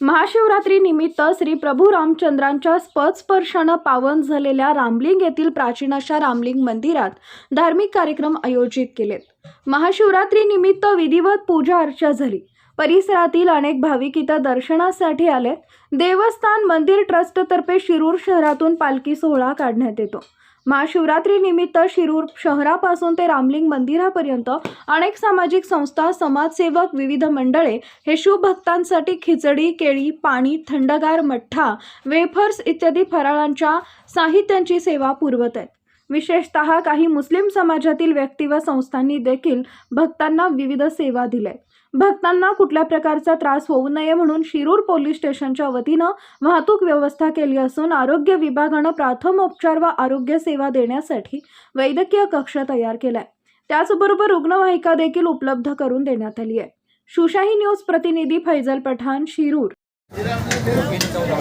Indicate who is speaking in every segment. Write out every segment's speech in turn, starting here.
Speaker 1: महाशिवरात्रीनिमित्त श्री प्रभू रामचंद्रांच्या स्पर्शानं पावन झालेल्या रामलिंग येथील प्राचीन अशा रामलिंग मंदिरात धार्मिक कार्यक्रम आयोजित केलेत. महाशिवरात्रीनिमित्त विधिवत पूजा अर्चा झाली. परिसरातील अनेक भाविक इथं दर्शनासाठी आले देवस्थान मंदिर ट्रस्टतर्फे शिरूर शहरातून पालखी सोहळा काढण्यात येतो. महाशिवरात्रीनिमित्त शिरूर शहरापासून ते रामलिंग मंदिरापर्यंत अनेक सामाजिक संस्था समाजसेवक विविध मंडळे हे शिवभक्तांसाठी खिचडी केळी पाणी थंडगार मठ्ठा वेफर्स इत्यादी फराळांच्या साहित्यांची सेवा पुरवत आहेत विशेषतः काही मुस्लिम समाजातील व्यक्ती व संस्थांनी देखील भक्तांना विविध सेवा दिल्या आहेत. भक्तांना कुठल्या प्रकारचा त्रास होऊ नये म्हणून शिरूर पोलीस स्टेशनच्या वतीनं वाहतूक व्यवस्था केली असून आरोग्य विभागानं प्राथमोपचार व आरोग्य सेवा देण्यासाठी वैद्यकीय कक्ष तयार केलाय. त्याचबरोबर रुग्णवाहिका देखील उपलब्ध करून देण्यात आली आहे. सुशाही न्यूज प्रतिनिधी फैजल पठाण शिरूर.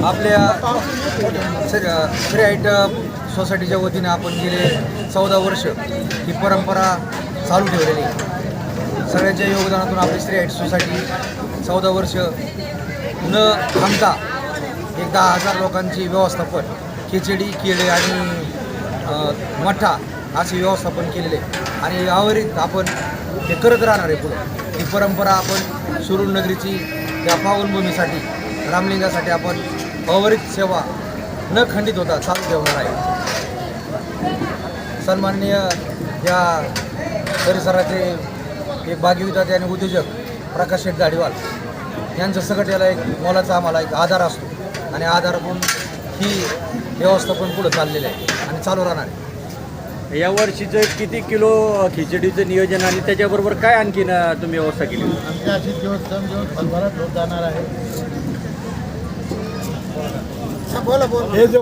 Speaker 2: आपल्या श्री आईट सोसायटीच्या वतीने आपण गेले चौदा वर्ष ही परंपरा चालू ठेवलेली आहे. सगळ्यांच्या योगदानातून आपली श्री आईट सोसायटी चौदा वर्ष न थांबता एक दहा हजार लोकांची व्यवस्थापन खिचडी केळे आणि मठा मठ्ठा असे व्यवस्थापन केलेले. आणि यावरीत आपण हे करत राहणार आहे पुढे. ही परंपरा आपण शिरूर नगरीची या पावनभूमीसाठी रामलिंगासाठी आपण अवरित सेवा न खंडित होता चालू ठेवणार आहे. सन्माननीय या परिसराचे एक भागीविधाते आणि उद्योजक प्रकाश शेठ दाढीवाल यांचं सकट याला एक मोलाचा आम्हाला एक आधार असतो. आणि आधार म्हणून ही व्यवस्थापन पुढं चाललेलं आहे आणि चालू राहणार आहे.
Speaker 3: या वर्षीचं किती किलो खिचडीचं नियोजन आणि त्याच्याबरोबर काय आणखीन तुम्ही व्यवस्था केली?
Speaker 4: आमच्या अशी दिवस सण दिवस भरभराट होत जाणार आहे. बोला बोला. हे जो